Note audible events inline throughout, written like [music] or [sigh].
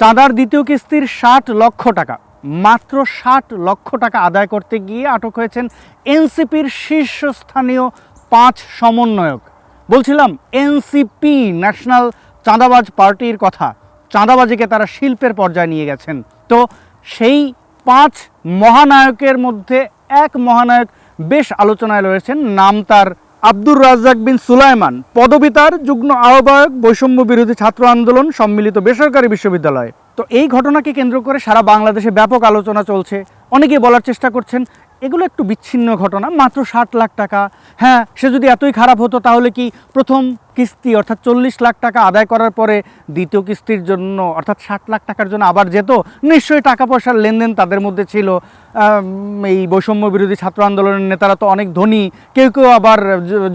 চাঁদার দ্বিতীয় কিস্তির ষাট লক্ষ টাকা। মাত্র ষাট লক্ষ টাকা আদায় করতে গিয়ে আটক হয়েছেন এনসিপির শীর্ষস্থানীয় পাঁচ সমন্বয়ক। বলছিলাম, এনসিপি ন্যাশনাল চাঁদাবাজ পার্টির কথা। চাঁদাবাজিকে তারা শিল্পের পর্যায়ে নিয়ে গেছেন। তো সেই পাঁচ মহানায়কের মধ্যে এক মহানায়ক বেশ আলোচনায় রয়েছেন, নাম তার আব্দুর রাজ্জাক বিন সুলাইমান, পদবিতার যুগ্ম আহ্বায়ক, বৈষম্য বিরোধী ছাত্র আন্দোলন, সম্মিলিত বেসরকারি বিশ্ববিদ্যালয়। তো এই ঘটনাকে কেন্দ্র করে সারা বাংলাদেশে ব্যাপক আলোচনা চলছে। অনেকে বলার চেষ্টা করছেন, এগুলো একটু বিচ্ছিন্ন ঘটনা, মাত্র ষাট লাখ টাকা। হ্যাঁ সে যদি এতই খারাপ হতো তাহলে কি প্রথম কিস্তি অর্থাৎ চল্লিশ লাখ টাকা আদায় করার পরে দ্বিতীয় কিস্তির জন্য অর্থাৎ ষাট লাখ টাকার জন্য আবার যেত? নিশ্চয়ই টাকা পয়সার লেনদেন তাদের মধ্যে ছিল। এই বৈষম্য বিরোধী ছাত্র আন্দোলনের নেতারা তো অনেক ধনী, কেউ কেউ আবার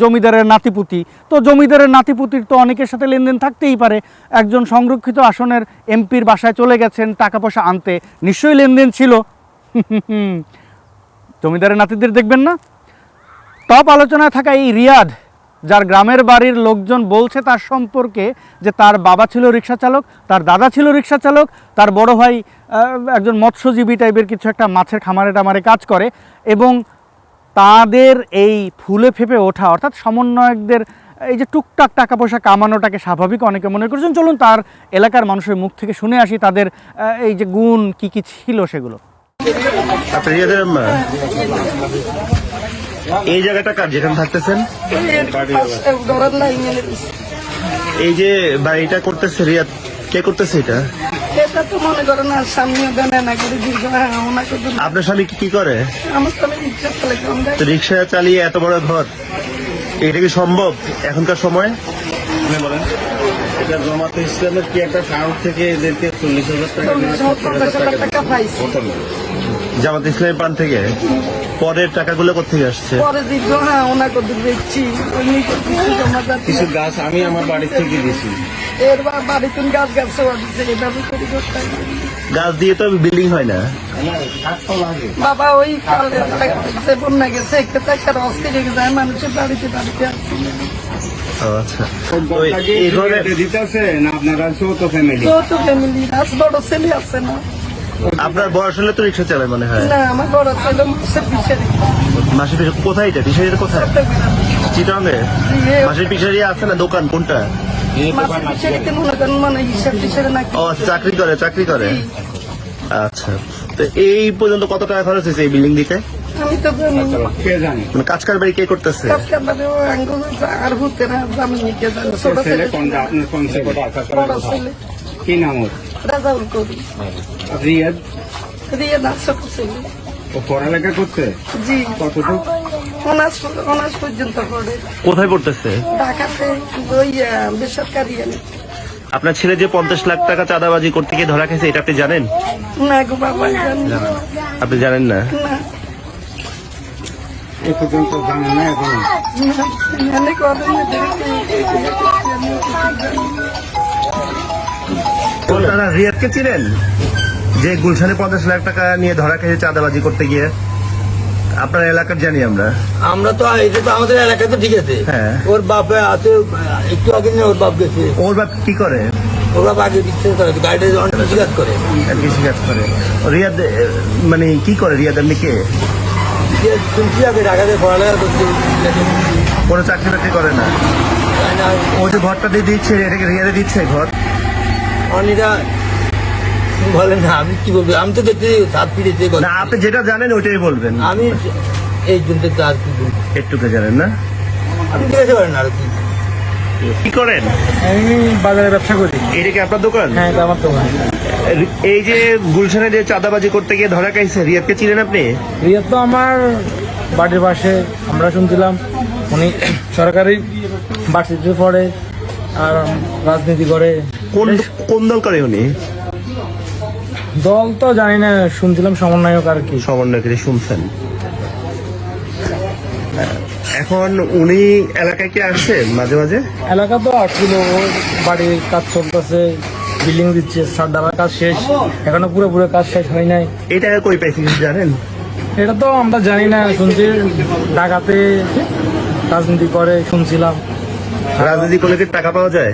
জমিদারের নাতিপুতি। তো জমিদারের নাতিপুতির তো অনেকের সাথে লেনদেন থাকতেই পারে। একজন সংরক্ষিত আসনের এমপির বাসায় চলে গেছেন টাকা পয়সা আনতে। নিশ্চয়ই লেনদেন ছিল। [laughs] জমিদারের নাতিদের দেখবেন না? টপ আলোচনায় থাকা এই রিয়াদ, যার গ্রামের বাড়ির লোকজন বলছে তার সম্পর্কে যে তার বাবা ছিল রিক্সা চালক, তার দাদা ছিল রিক্সা চালক, তার বড় ভাই একজন মৎস্যজীবী টাইপের কিছু একটা মাছের খামারে টামারে কাজ করে এবং তাদের এই ফুলে ফেপে ওঠা, অর্থাৎ সমন্বয়কদের এই যে টুকটাক টাকা পয়সা কামানোটাকে স্বাভাবিক অনেকে মনে করছেন। চলুন তার এলাকার মানুষের মুখ থেকে শুনে আসি তাদের এই যে গুণ, কি কি ছিল সেগুলো। আম্মা এই জায়গাটা কার যেখানে থাকতেছেন? এই যে বাড়িটা করতেছে রিয়াদ কে করতেছে এটা? মনে আপনার স্বামী কি- কি করে? রিক্সা চালিয়ে এত বড় ঘর এটা কি সম্ভব এখনকার সময়? এটা জমাতে ইসলামের কি একটা কারণ থেকে এদেরকে চল্লিশ হাজার টাকা জামাত ইসলামী পান থেকে পরের টাকাগুলো কোথেকে আসছে? পরে হ্যাঁ ওনাকে দেখছি। কিছু গাছ আমি আমার বাড়ি থেকে এর বাড়িতে গাছ গাছ এভাবে করে করতে গাছ দিয়ে তো বিল্ডিং হয় না। বাবা ওই বন্যা গেছে একটা একটা অস্থির হয়ে যায় মানুষের বাড়িতে বাড়িতে আসছে। ও আচ্ছা। দিতেছে না আপনারা চৌথ ফ্যামিলি যৌথ ফ্যামিলি বড় ছেলে আছে না। আপনার বয়স হলে তো রিক্সা চালায় মনে হয়। না আমার বড় মাসের পিছিয়ে পিছনে কোথায় এটা? পিছারির কোথায়? চিটাঙ্গে মাসের পিছারি আছে না দোকান? কোনটা? মনে মানে ও আচ্ছা চাকরি করে চাকরি করে। আচ্ছা তো এই পর্যন্ত কত টাকা খরচ হয়েছে এই বিল্ডিং দিতে? আমি তো জানি। কে মানে কাজ কারবারি কে করতেছে? কাজকার আর হতে না জানি কে ছোট ছেলে। কি নাম ওর? রাজাউল কবি রিয়াদ? না ছোট ছেলে ও পড়ালেখা করছে? জি। কতটুকু অনার্স অনার্স পর্যন্ত পড়ে। কোথায় পড়তেছে? ঢাকাতে ওই বেসরকারি এনে। আপনার ছেলে যে পঞ্চাশ লাখ টাকা চাঁদাবাজি করতে গিয়ে ধরা খেয়েছে এটা আপনি জানেন? না গো বাবা আপনি জানেন না? না। এ পর্যন্ত জানেন না এখন। আপনারা রিয়াদকে চিনেন? যে গুলশানে পঞ্চাশ লাখ টাকা নিয়ে ধরা খেয়েছে চাঁদাবাজি করতে গিয়ে? আপনার এলাকার জানি আমরা। আমরা তো এটা তো আমাদের এলাকায় তো ঠিক আছে। হ্যাঁ। ওর বাপে আছে একটু আগে নিয়ে ওর বাপ গেছে। ওর বাপ কি করে? ওর বাপ আগে দিচ্ছে গাড়িতে অনেক কাজ করে। কাজ করে? রিয়াদ মানে কি করে রিয়াদ এমনি কে? শুনছি আগে ঢাকাতে পড়ালেখা করছে। কোনো চাকরি বাকরি করে না, ও যে ঘরটা দিয়ে দিচ্ছে এটাকে রিয়াদে দিচ্ছে ঘর? অনিরা বলে না আমি কি বলব? আমি তো দেখতে সাত ফিরেছে না আপনি যেটা জানেন ওইটাই বলবেন। আমি এই জন্য তো আর কি বলব? একটুকে জানেন না? আপনি জিজ্ঞাসা করেন আর কি? কি করেন? আমি বাজারে ব্যবসা করি। এটা কি আপনার দোকান? হ্যাঁ এটা আমার দোকান। এই যে গুলশানে যে চাঁদাবাজি করতে গিয়ে ধরা খাইছে রিয়াদকে চিনেন আপনি? রিয়াদ তো আমার বাড়ির পাশে আমরা শুনছিলাম উনি সরকারি ভার্সিটিতে পড়ে আর রাজনীতি করে। কোন কোন দল করে উনি? দল তো জানি না শুনছিলাম সমন্বয়ক আর কি। সমন্বয়কারী শুনছেন। এখন উনি এলাকায় কি আসছেন মাঝে মাঝে? এলাকা তো আসছিল বাড়ির কাজ চলতেছে বিল্ডিং দিচ্ছে সার ডালার কাজ শেষ। এখনও পুরো পুরো কাজ শেষ হয় নাই। এই টাকা কই পাইছি জানেন? এটা তো আমরা জানি না শুনছি ঢাকাতে রাজনীতি করে শুনছিলাম। রাজনীতি করলে কি টাকা পাওয়া যায়?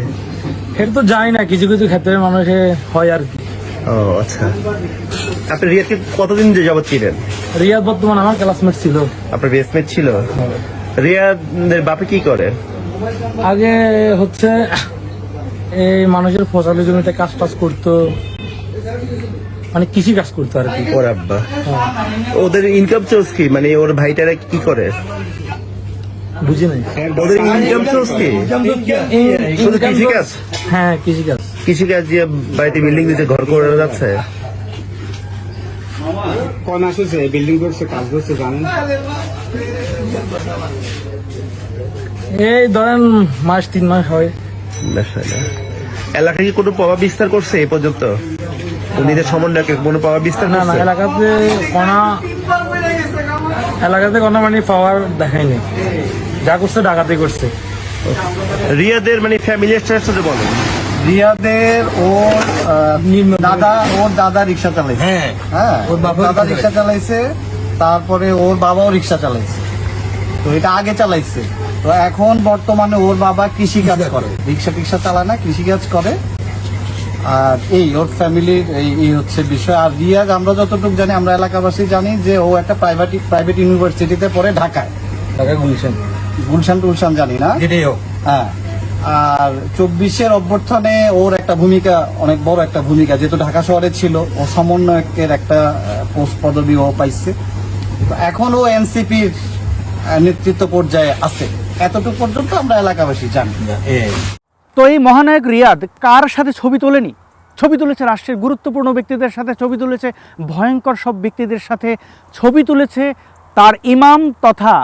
এটা তো জানি না কিছু কিছু ক্ষেত্রে মানুষে হয় আর কি। ও আচ্ছা। আপনি রিয়াদকে কতদিন যে যাবত ছিলেন? রিয়াদ বর্তমান আমার ক্লাসমেট ছিল। আপনার বেসমেট ছিল? রিয়াদের বাপে কি করে? আগে হচ্ছে এই মানুষের ফসলের জমিতে কাজ টাজ করতো মানে কৃষি কাজ করতো আর কি। ওর আব্বা। ওদের ইনকাম সোর্স কি? মানে ওর ভাইটারা কি করে? বুঝি নাই ওদের ইনকাম সোর্স কি? শুধু কৃষিকাজ? হ্যাঁ কৃষি কাজ কৃষিকাজ দিয়ে বাড়িতে বিল্ডিং দিতে ঘর করে যাচ্ছে? কোন আসছে? বিল্ডিং করছে কাজ করছে জানেন? এই ধরেন মাস তিন মাস হয়। এলাকায় কি কোনো প্রভাব বিস্তার করছে এই পর্যন্ত? নিজের সমন্বয়কে কোনো প্রভাব বিস্তার না না এলাকাতে কোনা এলাকাতে কোনো মানে পাওয়ার দেখায়নি। যা করছে ডাকাতি করছে। রিয়াদের মানে ফ্যামিলি স্ট্রাকচারে বলেন। রিয়াদের ওর দাদা ওর দাদা রিক্সা চালাইছে। হ্যাঁ হ্যাঁ ওর বাবাও দাদা রিক্সা চালাইছে তারপরে ওর বাবাও রিক্সা চালাইছে। তো এটা আগে চালাইছে। তো এখন বর্তমানে ওর বাবা কৃষি কাজ করে। রিক্সা টিক্সা চালায় না কৃষি কাজ করে। আর এই ওর ফ্যামিলির এই এই হচ্ছে বিষয়। আর রিয়াজ আমরা যতটুকু জানি আমরা এলাকাবাসী জানি যে ও একটা প্রাইভেট প্রাইভেট ইউনিভার্সিটিতে পড়ে ঢাকায়। টাকা গুলছেন গুলশান টুলশান জানি না। হ্যাঁ। আর চব্বিশের অভ্যর্থনে ওর একটা ভূমিকা অনেক বড় একটা ভূমিকা যেহেতু ঢাকা শহরে ছিল ও সমন্বয়কের একটা পোস্ট পদবি ও পাইছে। তো এখন ও এনসিপির নেতৃত্ব পর্যায়ে আছে। এতটুকু পর্যন্ত আমরা এলাকাবাসী জানি। তো এই মহানায়ক রিয়াদ কার সাথে ছবি তোলেনি? ছবি তুলেছে রাষ্ট্রের গুরুত্বপূর্ণ ব্যক্তিদের সাথে ছবি তুলেছে ভয়ঙ্কর সব ব্যক্তিদের সাথে ছবি তুলেছে তার ইমাম তথা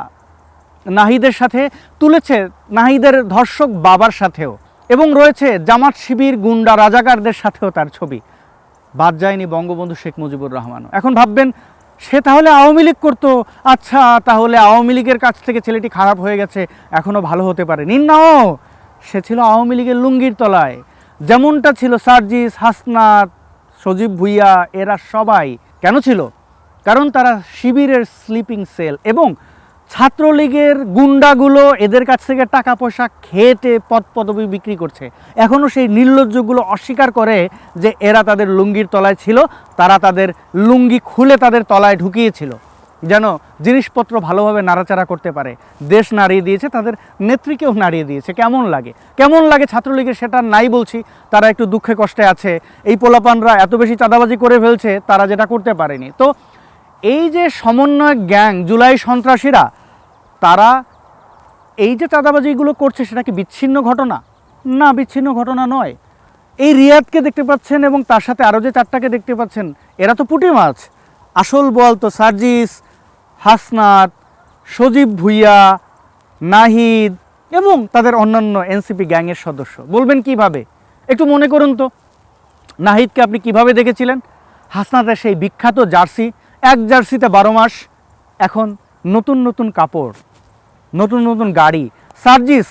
নাহিদের সাথে তুলেছে নাহিদের ধর্ষক বাবার সাথেও। এবং রয়েছে জামাত শিবির গুন্ডা রাজাকারদের সাথেও তার ছবি। বাদ যায়নি বঙ্গবন্ধু শেখ মুজিবুর রহমানও এখন ভাববেন, সে তাহলে আওয়ামী লীগ করতো? আচ্ছা তাহলে আওয়ামী লীগের কাছ থেকে ছেলেটি খারাপ হয়ে গেছে এখনও ভালো হতে পারে। নাও সে ছিল আওয়ামী লীগের লুঙ্গির তলায়। যেমনটা ছিল সার্জিস, হাসনাত, সজীব ভুইয়া, এরা সবাই। কেন ছিল? কারণ তারা শিবিরের স্লিপিং সেল এবং ছাত্রলীগের গুন্ডাগুলো এদের কাছ থেকে টাকা পয়সা খেটে পদ পদবি বিক্রি করছে। এখনও সেই নির্লজ্জগুলো অস্বীকার করে যে এরা তাদের লুঙ্গির তলায় ছিল, তারা তাদের লুঙ্গি খুলে তাদের তলায় ঢুকিয়েছিল। যেন জিনিসপত্র ভালোভাবে নাড়াচাড়া করতে পারে। দেশ নাড়িয়ে দিয়েছে, তাদের নেত্রীকেও নাড়িয়ে দিয়েছে। কেমন লাগে? কেমন লাগে ছাত্রলীগের সেটা নাই বলছি, তারা একটু দুঃখে কষ্টে আছে। এই পোলাপানরা এত বেশি চাঁদাবাজি করে ফেলছে, তারা যেটা করতে পারেনি। তো এই যে সমন্বয় গ্যাং, জুলাই সন্ত্রাসীরা, তারা এই যে চাঁদাবাজিগুলো করছে, সেটা কি বিচ্ছিন্ন ঘটনা? না, বিচ্ছিন্ন ঘটনা নয়। এই রিয়াদকে দেখতে পাচ্ছেন এবং তার সাথে আরও যে চারটাকে দেখতে পাচ্ছেন, এরা তো পুঁটি মাছ। আসল বল তো সার্জিস, হাসনাত, সজীব ভুইয়া, নাহিদ এবং তাদের অন্যান্য এনসিপি গ্যাংয়ের সদস্য। বলবেন কীভাবে? একটু মনে করুন তো। নাহিদকে আপনি কীভাবে দেখেছিলেন? হাসনাতের সেই বিখ্যাত জার্সি এক জার্সিতে বারো মাস, এখন নতুন নতুন কাপড়, নতুন নতুন গাড়ি। সার্জিস,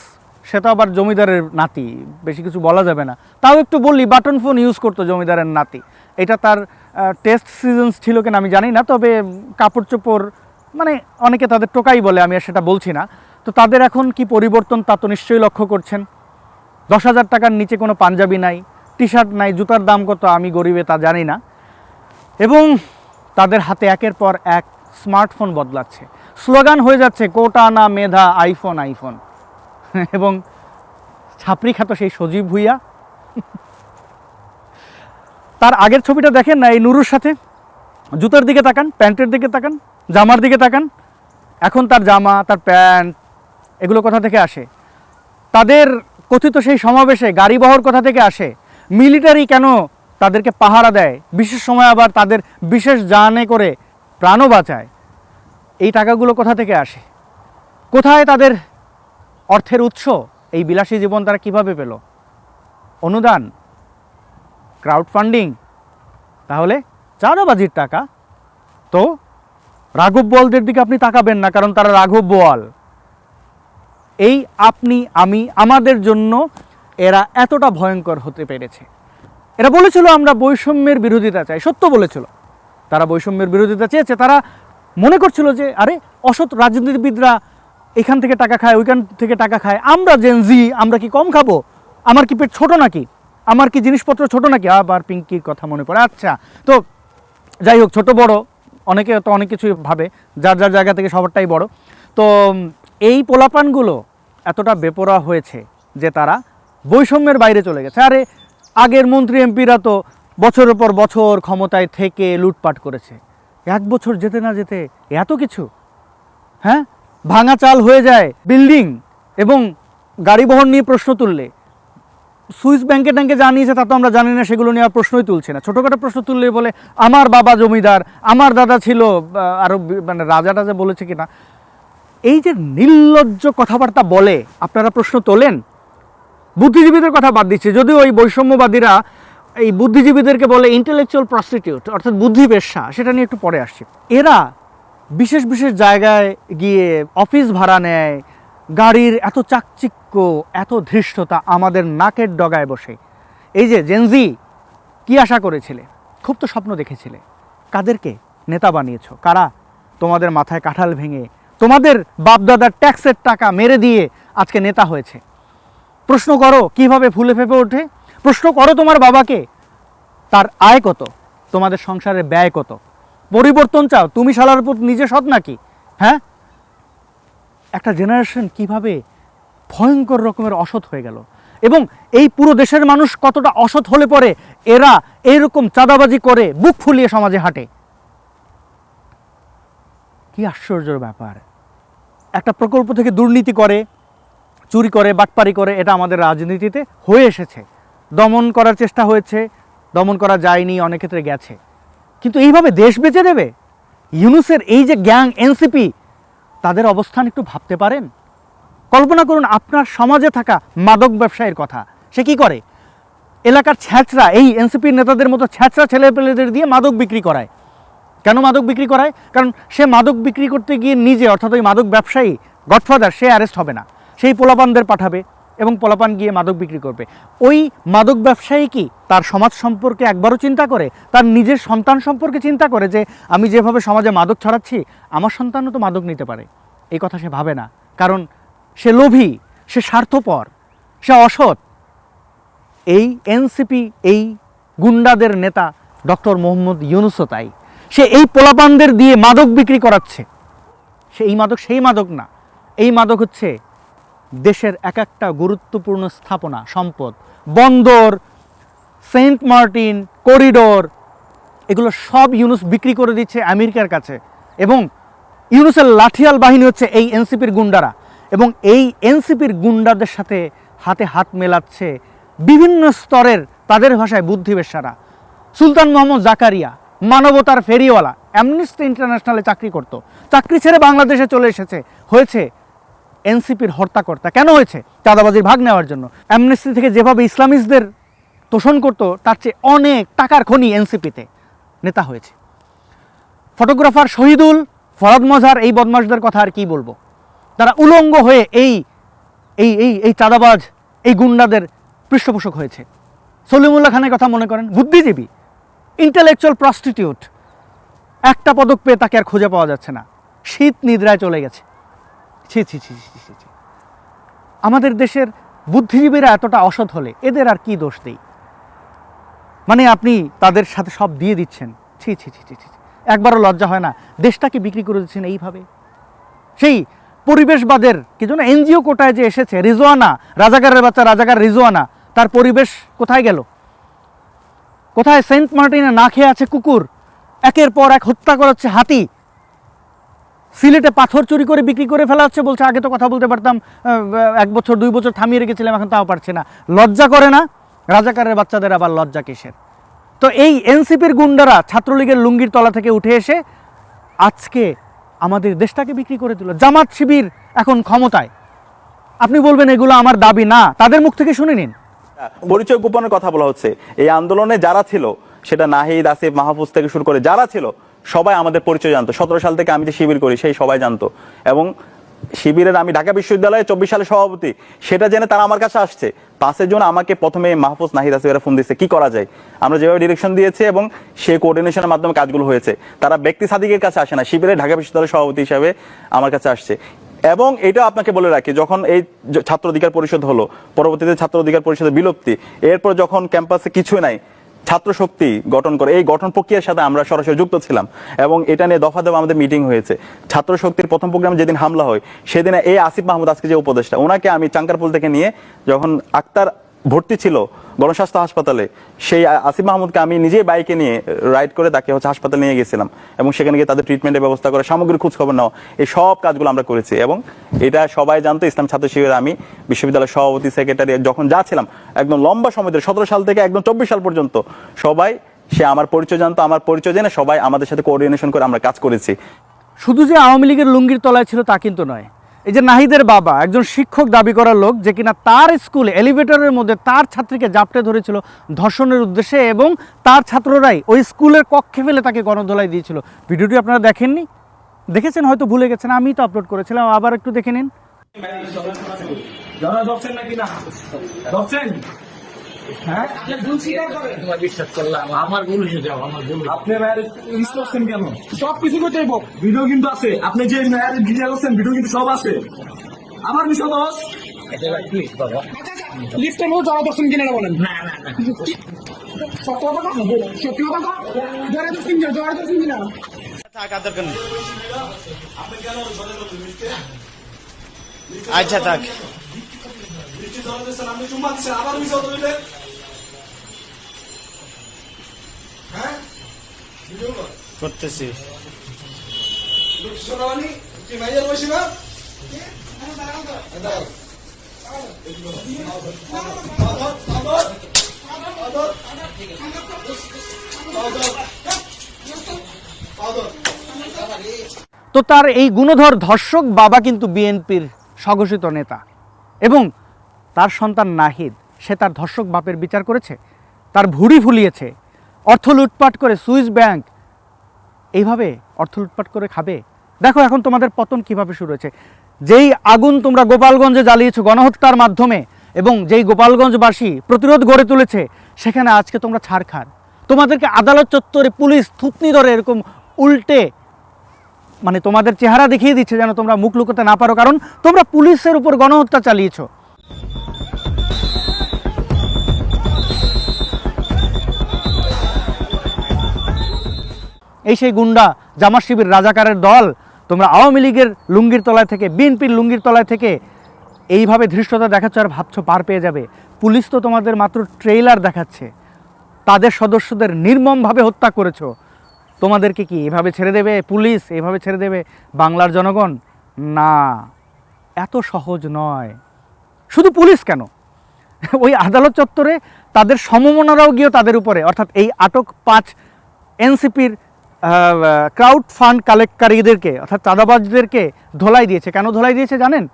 সে তো আবার জমিদারের নাতি, বেশি কিছু বলা যাবে না। তাও একটু বললি, বাটন ফোন ইউজ করতো জমিদারের নাতি। এটা তার টেস্ট সিজনস ছিল কিনা আমি জানি না, তবে কাপড় চোপড় মানে অনেকে তাদের টোকাই বলে, আমি আর সেটা বলছি না। তো তাদের এখন কি পরিবর্তন তা তো নিশ্চয়ই লক্ষ্য করছেন। দশ হাজার টাকার নিচে কোনো পাঞ্জাবি নাই টি শার্ট নাই, জুতার দাম কত আমি গরিবে তা জানি না। এবং তাদের হাতে একের পর এক স্মার্টফোন বদলাচ্ছে। স্লোগান হয়ে যাচ্ছে, কোটা না মেধা আইফোন আইফোন [laughs] এবং ছাপরি খ্যাত সেই সজীব ভুইয়া। [laughs] তার আগের ছবিটা দেখেন না, এই নুরুর সাথে? জুতোর দিকে তাকান, প্যান্টের দিকে তাকান, জামার দিকে তাকান। এখন তার জামা, তার প্যান্ট, এগুলো কোথা থেকে আসে? তাদের কথিত সেই সমাবেশে, গাড়ি বহর কোথা থেকে আসে? মিলিটারি কেন তাদেরকে পাহারা দেয়। বিশেষ সময় আবার তাদের বিশেষ জানে করে প্রাণও বাঁচায়। এই টাকাগুলো কোথা থেকে আসে? কোথায় তাদের অর্থের উৎস? এই বিলাসী জীবন তারা কীভাবে পেল? অনুদান? ক্রাউড ফান্ডিং তাহলে চাঁদাবাজির টাকা? তো রাঘব বোয়ালদের দিকে আপনি তাকাবেন না, কারণ তারা রাঘব বোয়াল। এই আপনি, আমি, আমাদের জন্য এরা এতটা ভয়ঙ্কর হতে পেরেছে। এরা বলেছিল আমরা বৈষম্যের বিরোধিতা চাই, সত্য বলেছিল। তারা বৈষম্যের বিরোধিতা চেয়েছে, তারা মনে করছিল যে, আরে, অসৎ রাজনীতিবিদরা এখান থেকে টাকা খায়, ওইখান থেকে টাকা খায়, আমরা জেনজি আমরা কি কম খাব? আমার কি পেট ছোট নাকি? আমার কি জিনিসপত্র ছোট নাকি? আবার পিঙ্কির কথা মনে পড়ে। আচ্ছা তো যাই হোক, ছোট বড়, অনেকে তো অনেক কিছুই ভাবে, যার যার জায়গা থেকে সবারটাই বড়। তো এই পোলাপানগুলো এতটা বেপরোয়া হয়েছে যে তারা বৈষম্যের বাইরে চলে গেছে। আরে আগের মন্ত্রী এমপিরা তো বছরের পর বছর ক্ষমতায় থেকে লুটপাট করেছে। এক বছর যেতে না যেতে এত কিছু? হ্যাঁ? ভাঙা চাল হয়ে যায় বিল্ডিং এবং গাড়ি বহন নিয়ে প্রশ্ন তুললে। সুইস ব্যাংকে ট্যাঙ্কে জানিয়েছে তা তো আমরা জানি না, সেগুলো নিয়ে প্রশ্নই তুলছে না। ছোটোখাটো প্রশ্ন তুললে বলে, আমার বাবা জমিদার, আমার দাদা ছিল আরও মানে রাজা টাজা বলেছে কিনা? এই যে নির্লজ্জ কথাবার্তা বলে, আপনারা প্রশ্ন তোলেন? বুদ্ধিজীবীদের কথা বাদ দিচ্ছে। যদিও ওই বৈষম্যবাদীরা এই বুদ্ধিজীবীদেরকে বলে ইন্টেলেকচুয়াল প্রস্টিটিউট অর্থাৎ বুদ্ধি পেশা সেটা নিয়ে একটু পরে আসছি। এরা বিশেষ বিশেষ জায়গায় গিয়ে অফিস ভাড়া নেয়, গাড়ির এত চাকচিক্য, এত ধৃষ্টতা আমাদের নাকের ডগায় বসে। এই যে জেনজি কি আশা করেছিলে? খুব তো স্বপ্ন দেখেছিলে। কাদেরকে নেতা বানিয়েছো? কারা? তোমাদের মাথায় কাঁঠাল ভেঙে তোমাদের বাপদাদার ট্যাক্সের টাকা মেরে দিয়ে আজকে নেতা হয়েছে। প্রশ্ন করো, কীভাবে ফুলে ফেপে ওঠে? প্রশ্ন করো তোমার বাবাকে, তার আয় কত? তোমাদের সংসারে ব্যয় কত? পরিবর্তন চাও, তুমি শালার পুত নিজে সৎ নাকি? হ্যাঁ? একটা জেনারেশন কীভাবে ভয়ঙ্কর রকমের অসৎ হয়ে গেল। এবং এই পুরো দেশের মানুষ কতটা অসৎ হলে পরে এরা এইরকম চাঁদাবাজি করে, বুক ফুলিয়ে সমাজে হাঁটে। কি আশ্চর্যের ব্যাপার। একটা প্রকল্প থেকে দুর্নীতি করে চুরি করে, বাটপারি করে, এটা আমাদের রাজনীতিতে হয়ে এসেছে। দমন করার চেষ্টা হয়েছে, দমন করা যায়নি, অনেক ক্ষেত্রে গেছে। কিন্তু এইভাবে দেশ বেঁচে দেবে? ইউনুসের এই যে গ্যাং, এনসিপি, তাদের অবস্থান একটু ভাবতে পারেন? কল্পনা করুন, আপনার সমাজে থাকা মাদক ব্যবসায়ীর কথা। সে কি করে? এলাকার ছ্যাঁচড়া, এই এনসিপির নেতাদের মতো ছ্যাঁচড়া ছেলেপেলেদের দিয়ে মাদক বিক্রি করায়। কেন মাদক বিক্রি করায়? কারণ সে মাদক বিক্রি করতে গিয়ে নিজে, অর্থাৎ ওই মাদক ব্যবসায়ী, গডফাদার, সে অ্যারেস্ট হবে না। সেই পোলাপানদের পাঠাবে এবং পোলাপান গিয়ে মাদক বিক্রি করবে। ওই মাদক ব্যবসায়ী কি? তার সমাজ সম্পর্কে একবারও চিন্তা করে? তার নিজের সন্তান সম্পর্কে চিন্তা করে যে, আমি যেভাবে সমাজে মাদক ছড়াচ্ছি, আমার সন্তানও তো মাদক নিতে পারে এই কথা সে ভাবে না। কারণ সে লোভী, সে স্বার্থপর, সে অসৎ। এই এনসিপি, এই গুন্ডাদের নেতা ডক্টর মোহাম্মদ ইউনুসও তাই। সে এই পোলাপানদের দিয়ে মাদক বিক্রি করাচ্ছে। সে এই মাদক, সেই মাদক না। এই মাদক হচ্ছে দেশের এক একটা গুরুত্বপূর্ণ স্থাপনা, সম্পদ। বন্দর, সেন্ট মার্টিন, করিডোর, এগুলো সব ইউনুস বিক্রি করে দিচ্ছে আমেরিকার কাছে। এবং ইউনুসের লাঠিয়াল বাহিনী হচ্ছে এই এনসিপির গুন্ডারা। এবং এই এনসিপির গুন্ডাদের সাথে হাতে হাত মেলাচ্ছে বিভিন্ন স্তরের তাদের ভাষায় বুদ্ধিবেশারা। সুলতান মোহাম্মদ জাকারিয়া, মানবতার ফেরিওয়ালা অ্যামনিস্টি ইন্টারন্যাশনালে চাকরি করত। চাকরি ছেড়ে বাংলাদেশে চলে এসেছে। হয়েছে এনসিপির হর্তাকর্তা। কেন হয়েছে? চাঁদাবাজির ভাগ নেওয়ার জন্য। অ্যামনেস্টি থেকে যেভাবে ইসলামিস্টদের তোষণ করতো, তার চেয়ে অনেক টাকার খনি এনসিপিতে নেতা হয়েছে। ফটোগ্রাফার শহীদুল, ফরাদ মজার এই বদমাশদের কথা আর কি বলব? তারা উলঙ্গ হয়ে এই এই এই এই চাঁদাবাজ, এই গুন্ডাদের পৃষ্ঠপোষক হয়েছে। সলিমুল্লাহ খানের কথা মনে করেন? বুদ্ধিজীবী ইন্টেলেকচুয়াল প্রস্টিটিউট একটা পদক পেয়ে তাকে আর খুঁজে পাওয়া যাচ্ছে না। শীত নিদ্রায় চলে গেছে। ছি ছি ছি ছি ছি ছি। আমাদের দেশের বুদ্ধিজীবীরা এতটা অসৎ হলে এদের আর কি দোষ দেই? মানে আপনি তাদের সাথে সব দিয়ে দিচ্ছেন। ছি ছি ছি ছি ছি। একবারও লজ্জা হয় না। দেশটাকে বিক্রি করে দিচ্ছেন এইভাবে। সেই পরিবেশবাদের, কি যেন এনজিও কোটায় যে এসেছে, রিজওয়ানা, রাজাকারের বাচ্চা রাজাকার রিজওয়ানা, তার পরিবেশ কোথায় গেল? কোথায় সেন্ট মার্টিনে না খেয়ে আছে কুকুর? একের পর এক হত্যা করা হচ্ছে হাতি। সিলেটে পাথর চুরি করে বিক্রি করে ফেলা হচ্ছে বলছে, আগে তো কথা বলতে পারতাম এক বছর, দুই বছর থামিয়ে রেখেছিলাম, এখন তাও পারছে না। লজ্জা করে না? রাজাকারের বাচ্চাদের আবার লজ্জা কিসের? তো এই এনসিপির গুন্ডারা ছাত্রলীগের লুঙ্গির তলা থেকে উঠে এসে আজকে আমাদের দেশটাকে বিক্রি করে দিল। জামাত শিবির এখন ক্ষমতায়। আপনি বলবেন এগুলো আমার দাবি না, তাদের মুখ থেকে শুনে নিন। পরিচয় গোপনের কথা বলা হচ্ছে। এই আন্দোলনে যারা ছিল, সেটা নাহিদ, আসিফ, মাহফুজ থেকে শুরু করে যারা ছিল সবাই আমাদের পরিচয় জানতো। সতেরো সাল থেকে আমি যে শিবির করি, সেই সবাই জানতো। এবং শিবিরের আমি ঢাকা বিশ্ববিদ্যালয়ে চব্বিশ সালে সভাপতি, সেটা জেনে তারা আমার কাছে আসছে। পাঁচের জন্য আমাকে প্রথমে মাহফুজ নাহিদ আসিফেরা ফোন দিচ্ছে কি করা যায়? আমরা যেভাবে ডিরেকশন দিয়েছি এবং সেই কোঅর্ডিনেশনের মাধ্যমে কাজগুলো হয়েছে। তারা ব্যক্তি সাদিকের কাছে আসে না, শিবিরের ঢাকা বিশ্ববিদ্যালয়ের সভাপতি হিসাবে আমার কাছে আসছে। এবং এটা আপনাকে বলে রাখি, যখন এই ছাত্র অধিকার পরিষদ হলো, পরবর্তীতে ছাত্র অধিকার পরিষদের বিলুপ্তি, এরপর যখন ক্যাম্পাসে কিছু নাই ছাত্র শক্তি গঠন করে, এই গঠন প্রক্রিয়ার সাথে আমরা সরাসরি যুক্ত ছিলাম এবং এটা নিয়ে দফা দফা আমাদের মিটিং হয়েছে। ছাত্র শক্তির প্রথম প্রোগ্রাম যেদিন হামলা হয়, সেদিন এই আসিফ মাহমুদ আজকে যে উপদেষ্টা, ওনাকে আমি চাঙ্কারপুল থেকে নিয়ে যখন আক্তার ভর্তি ছিল গণস্বাস্থ্য হাসপাতালে, সেই আসিফ মাহমুদকে আমি নিজেই বাইকে নিয়ে রাইড করে তাকে হচ্ছে হাসপাতালে নিয়ে গেছিলাম এবং সেখানে গিয়ে তাদের ট্রিটমেন্টের ব্যবস্থা করা, সামগ্রিক খোঁজ খবর নেওয়া, এই সব কাজগুলো আমরা করেছি এবং এটা সবাই জানতো, ইসলাম ছাত্র শিবিরের আমি বিশ্ববিদ্যালয়ের সভাপতি সেক্রেটারি যখন যাচ্ছিলাম একদম লম্বা সময় ধরে, সতেরো সাল থেকে একদম চব্বিশ সাল পর্যন্ত, সবাই, সে আমার পরিচয় জানতো, আমার পরিচয় জেনে সবাই আমাদের সাথে কোঅর্ডিনেশন করে আমরা কাজ করেছি। শুধু যে আওয়ামী লীগের লুঙ্গির তলায় ছিল তা কিন্তু নয় এই যে নাহিদের বাবা, একজন শিক্ষক দাবি করার লোক যে কিনা তার স্কুলে এলিভেটরের মধ্যে তার ছাত্রীকে জাপটে ধরেছিল ধর্ষণের উদ্দেশ্যে এবং তার ছাত্ররাই ওই স্কুলের কক্ষে ফেলে তাকে গণধোলাই দিয়েছিল। ভিডিওটি আপনারা দেখেননি? দেখেছেন, হয়তো ভুলে গেছেন আমি তো আপলোড করেছিলাম, আবার একটু দেখে নিন। হ্যাঁ? তোমার বিশ্বাস করলাম আমার ভুল হয়ে যাও আমার ভুল আপনি করছেন কেন? সব কিছু করতে ভিডিও কিন্তু আছে। আপনি যে ম্যার ভিডিও করছেন ভিডিও কিন্তু সব আছে। আমার বিষয় মধ্যে দর্শন কিনে বলেন। না না না। সত্য কথা সত্যি কথা যারা দর্শন কিনে যারা দর্শন কিনা আচ্ছা থাক। করতেছি। তো তার এই গুণধর ধর্ষক বাবা কিন্তু বিএনপির স্বঘোষিত নেতা। এবং তার সন্তান নাহিদ, সে তার ধর্ষক বাপের বিচার করেছে, তার ভুড়ি ফুলিয়েছে অর্থ লুটপাট করে সুইস ব্যাংক, এইভাবে অর্থ লুটপাট করে খাবে? দেখো এখন তোমাদের পতন কীভাবে শুরু হয়েছে। যেই আগুন তোমরা গোপালগঞ্জে জ্বালিয়েছো গণহত্যার মাধ্যমে এবং যেই গোপালগঞ্জবাসী প্রতিরোধ গড়ে তুলেছে, সেখানে আজকে তোমরা ছাড়খার তোমাদেরকে আদালত চত্বরে পুলিশ থুতনি ধরে এরকম উল্টে মানে তোমাদের চেহারা দেখিয়ে দিচ্ছে যেন তোমরা মুখ লুকোতে না পারো, কারণ তোমরা পুলিশের উপর গণহত্যা চালিয়েছো। এই সেই গুন্ডা জামাত শিবির রাজাকারের দল, তোমরা আওয়ামী লীগের লুঙ্গির তলায় থেকে, বিএনপির লুঙ্গির তলায় থেকে এইভাবে ধৃষ্টতা দেখাচ্ছ আর ভাবছ পার পেয়ে যাবে। পুলিশ তো তোমাদের মাত্র ট্রেইলার দেখাচ্ছে। তাদের সদস্যদের নির্মমভাবে হত্যা করেছ। তোমাদেরকে কি এভাবে ছেড়ে দেবে? পুলিশ এভাবে ছেড়ে দেবে? বাংলার জনগণ? না। এত সহজ নয়। শুধু পুলিশ কেন? ওই আদালত চত্বরে তাদের সমমনারাও গিয়েও তাদের উপরে, অর্থাৎ এই আটক পাঁচ এনসিপির ক্রাউড ফান্ড কালেক্টকারীদেরকে অর্থাৎ চাঁদাবাজদেরকে ধোলাই দিয়েছে। কেন ধোলাই দিয়েছে জানেন?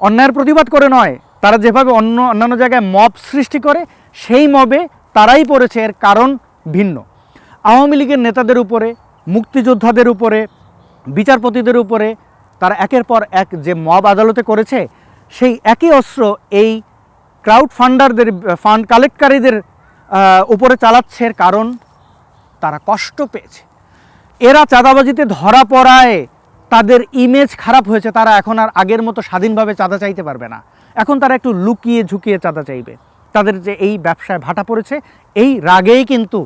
অন্যায়ের প্রতিবাদ করে নয়। তারা যেভাবে অন্য অন্যান্য জায়গায় মব সৃষ্টি করে, সেই মবে তারাই পড়েছে। এর কারণ ভিন্ন। আওয়ামী লীগের নেতাদের উপরে, মুক্তিযোদ্ধাদের উপরে, বিচারপতিদের উপরে তারা একের পর এক যে মব আদালতে করেছে, সেই একই অস্ত্র এই ক্রাউড ফান্ডারদের ফান্ড কালেক্টকারীদের উপরে চালাচ্ছে। কারণ তারা কষ্ট পেয়েছে। এরা চাঁদাবাজিতে ধরা পড়ায়, তাদের ইমেজ খারাপ হয়েছে, তারা এখন আর আগের মতো স্বাধীনভাবে চাঁদা চাইতে পারবে না। এখন তারা একটু লুকিয়ে ঝুঁকিয়ে চাঁদা চাইবে। তাদের যে এই ব্যবসায় ভাটা পড়েছে, এই রাগেই কিন্তু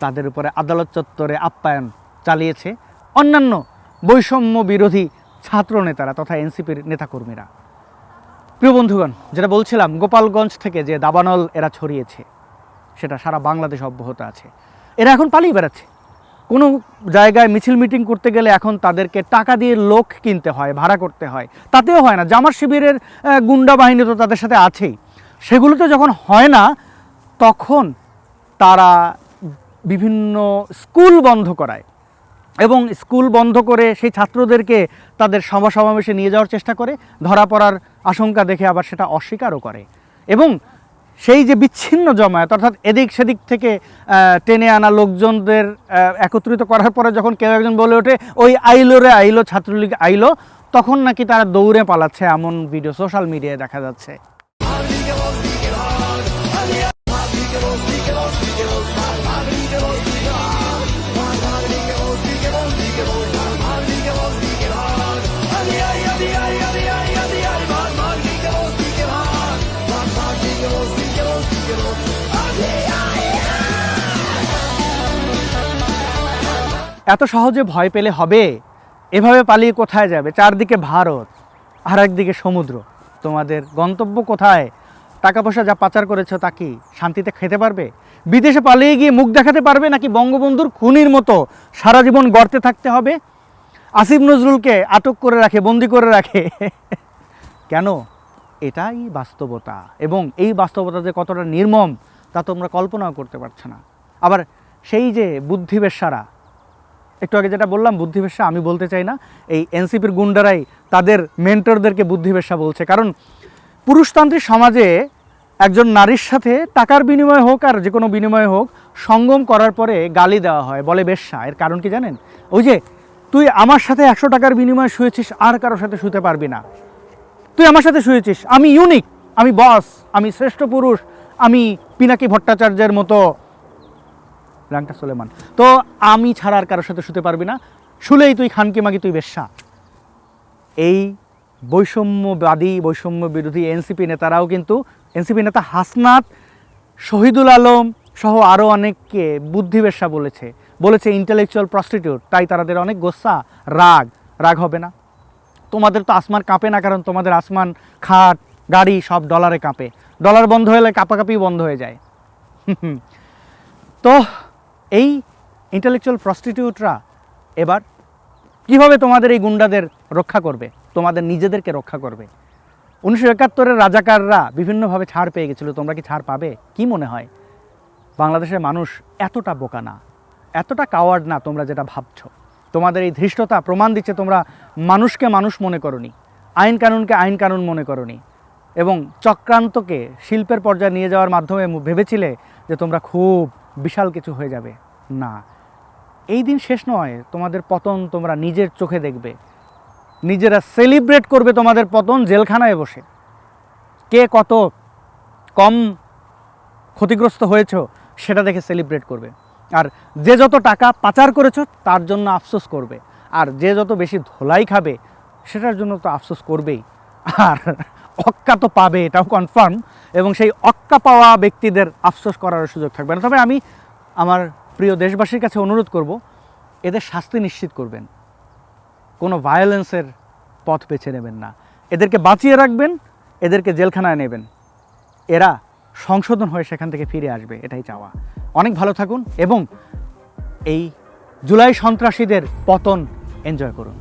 তাদের উপরে আদালত চত্বরে আপ্যায়ন চালিয়েছে অন্যান্য বৈষম্য বিরোধী ছাত্র নেতারা তথা এনসিপির নেতাকর্মীরা। প্রিয় বন্ধুগণ, যেটা বলছিলাম, গোপালগঞ্জ থেকে যে দাবানল এরা ছড়িয়েছে, সেটা সারা বাংলাদেশ অব্যাহত আছে। এরা এখন পালিয়ে বেড়াচ্ছে। কোনো জায়গায় মিছিল মিটিং করতে গেলে এখন তাদেরকে টাকা দিয়ে লোক কিনতে হয়, ভাড়া করতে হয়। তাতেও হয় না। জামার শিবিরের গুন্ডা বাহিনী তো তাদের সাথে আছেই। সেগুলোতে যখন হয় না, তখন তারা বিভিন্ন স্কুল বন্ধ করায় এবং স্কুল বন্ধ করে সেই ছাত্রদেরকে তাদের সভা সমাবেশে নিয়ে যাওয়ার চেষ্টা করে। ধরা পড়ার আশঙ্কা দেখে আবার সেটা অস্বীকারও করে। এবং সেই যে বিচ্ছিন্ন জমায়েত, অর্থাৎ এদিক সেদিক থেকে টেনে আনা লোকজনদের একত্রিত করার পরে যখন কেউ একজন বলে ওঠে, ওই আইলো রে, আইলো ছাত্রলীগ, আইলো, তখন নাকি তারা দৌড়ে পালাচ্ছে এমন ভিডিও সোশ্যাল মিডিয়ায় দেখা যাচ্ছে। এত সহজে ভয় পেলে হবে? এভাবে পালিয়ে কোথায় যাবে? চারদিকে ভারত আর একদিকে সমুদ্র। তোমাদের গন্তব্য কোথায়? টাকা পয়সা যা পাচার করেছ তা কি শান্তিতে খেতে পারবে? বিদেশে পালিয়ে গিয়ে মুখ দেখাতে পারবে নাকি বঙ্গবন্ধুর খুনির মতো সারা জীবন গর্তে থাকতে হবে? আসিফ নজরুলকে আটক করে রাখে, বন্দি করে রাখে। কেন? এটাই বাস্তবতা। এবং এই বাস্তবতা যে কতটা নির্মম তা তোমরা কল্পনাও করতে পারছ না। আবার সেই যে বুদ্ধিবেশ্যারা একটু আগে যেটা বললাম বুদ্ধিবেশ্যা আমি বলতে চাই না। এই এনসিপির গুন্ডারাই তাদের মেন্টরদেরকে বুদ্ধিবেশ্যা বলছে। কারণ পুরুষতান্ত্রিক সমাজে একজন নারীর সাথে টাকার বিনিময় হোক আর যে কোনো বিনিময় হোক, সঙ্গম করার পরে গালি দেওয়া হয়, বলে বেশ্যা এর কারণ কি জানেন? ওই যে, তুই আমার সাথে একশো টাকার বিনিময়ে শুয়েছিস, আর কারোর সাথে শুতে পারবি না। তুই আমার সাথে শুয়েছিস, আমি ইউনিক আমি বস আমি শ্রেষ্ঠ পুরুষ, আমি পিনাকি ভট্টাচার্যের মতো ল্যাংটা সোলেমান। তো আমি ছাড়া আর কারোর সাথে শুতে পারবি না। শুলেই তুই খানকি মাগি, তুই বেশ্যা। এই বৈষম্যবাদী বৈষম্য বিরোধী এনসিপি নেতারাও কিন্তু, এনসিপি নেতা হাসনাত, শহীদুল আলম সহ আরও অনেককে বুদ্ধি বুদ্ধিবেশ্যা বলেছে। বলেছে ইন্টেলেকচুয়াল প্রস্টিটিউট তাই তাদের অনেক গোসা রাগ। রাগ হবে না। তোমাদের তো আসমান কাঁপে না, কারণ তোমাদের আসমান, খাট, গাড়ি সব ডলারে কাঁপে। ডলার বন্ধ হলে কাঁপাকাঁপি বন্ধ হয়ে যায়। তো এই ইন্টেলেকচুয়াল প্রস্টিটিউটরা এবার কীভাবে তোমাদের এই গুন্ডাদের রক্ষা করবে? তোমাদের নিজেদেরকে রক্ষা করবে? উনিশশো একাত্তরের রাজাকাররা বিভিন্নভাবে ছাড় পেয়ে গেছিল। তোমরা কি ছাড় পাবে? কি মনে হয়? বাংলাদেশের মানুষ এতটা বোকা না, এতটা কাওয়ার্ড না তোমরা যেটা ভাবছ। তোমাদের এই ধৃষ্টতা প্রমাণ দিচ্ছে তোমরা মানুষকে মানুষ মনে করনি, আইন কানুনকে আইন কানুন মনে করনি এবং চক্রান্তকে শিল্পের পর্যায়ে নিয়ে যাওয়ার মাধ্যমে ভেবেছিলে যে তোমরা খুব বিশাল কিছু হয়ে যাবে। না। এই দিন শেষ নয়, তোমাদের পতন তোমরা নিজের চোখে দেখবে। নিজেরা সেলিব্রেট করবে তোমাদের পতন জেলখানায় বসে। কে কত কম ক্ষতিগ্রস্ত হয়েছ, সেটা দেখে সেলিব্রেট করবে। আর যে যত টাকা পাচার করেছ, তার জন্য আফসোস করবে। আর যে যত বেশি ধোলাই খাবে, সেটার জন্য তো আফসোস করবেই। আর অক্কা তো পাবে, এটাও কনফার্ম এবং সেই অক্কা পাওয়া ব্যক্তিদের আফসোস করার সুযোগ থাকবে না। তবে আমি আমার প্রিয় দেশবাসীর কাছে অনুরোধ করব, এদের শাস্তি নিশ্চিত করবেন। কোনো ভায়োলেন্সের পথ বেছে নেবেন না। এদেরকে বাঁচিয়ে রাখবেন, এদেরকে জেলখানায় নেবেন। এরা সংশোধন হয়ে সেখান থেকে ফিরে আসবে, এটাই চাওয়া। অনেক ভালো থাকুন এবং এই জুলাই সন্ত্রাসীদের পতন এনজয় করুন।